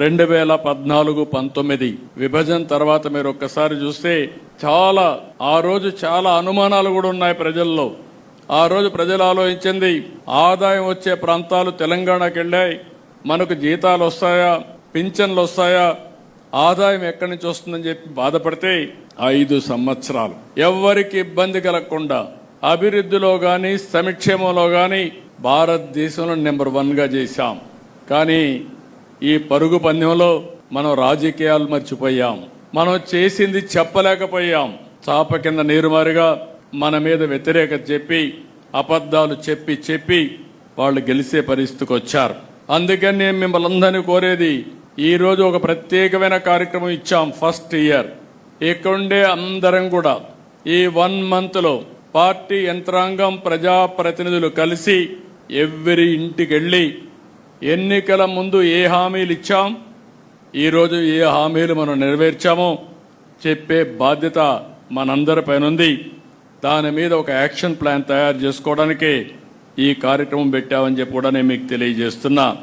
రెండు వేల పద్నాలుగు పంతొమ్మిది విభజన తర్వాత మీరు ఒక్కసారి చూస్తే చాలా ఆ రోజు చాలా అనుమానాలు కూడా ఉన్నాయి ప్రజల్లో. ఆ రోజు ప్రజలు ఆలోచించింది ఆదాయం వచ్చే ప్రాంతాలు తెలంగాణకి వెళ్ళాయి మనకు జీతాలు వస్తాయా పింఛన్లు వస్తాయా ఆదాయం ఎక్కడి నుంచి వస్తుందని చెప్పి బాధపడితే ఐదు సంవత్సరాలు. ఎవ్వరికి ఇబ్బంది కలగకుండా అభివృద్ధిలో కానీ సమిక్షేమంలో కానీ భారతదేశంలో నెంబర్ వన్గా చేశాం. కానీ ఈ పరుగు పందెంలో మనం రాజకీయాలు మర్చిపోయాం. మనం చేసింది చెప్పలేకపోయాం. చాప కింద నీరుమారుగా మన మీద వ్యతిరేకత చెప్పి అబద్ధాలు చెప్పి చెప్పి వాళ్ళు గెలిచే పరిస్థితికి వచ్చారు. అందుకని నేను మిమ్మల్ని అందరినీ కోరేది ఈరోజు ఒక ప్రత్యేకమైన కార్యక్రమం ఇచ్చాం ఫస్ట్ ఇయర్. ఇక్కడుండే అందరం కూడా ఈ వన్ మంత్లో పార్టీ యంత్రాంగం ప్రజాప్రతినిధులు కలిసి ఎవ్రీ ఇంటికి వెళ్ళి ఎన్నికల ముందు ఏ హామీలు ఇచ్చాం? ఈరోజు ఏ హామీలు మనం నెరవేర్చామో చెప్పే బాధ్యత మనందరిపైన ఉంది. దాని మీద ఒక యాక్షన్ ప్లాన్ తయారు చేసుకోవడానికే ఈ కార్యక్రమం పెట్టామని చెప్పి కూడా నేను మీకు తెలియజేస్తున్నా.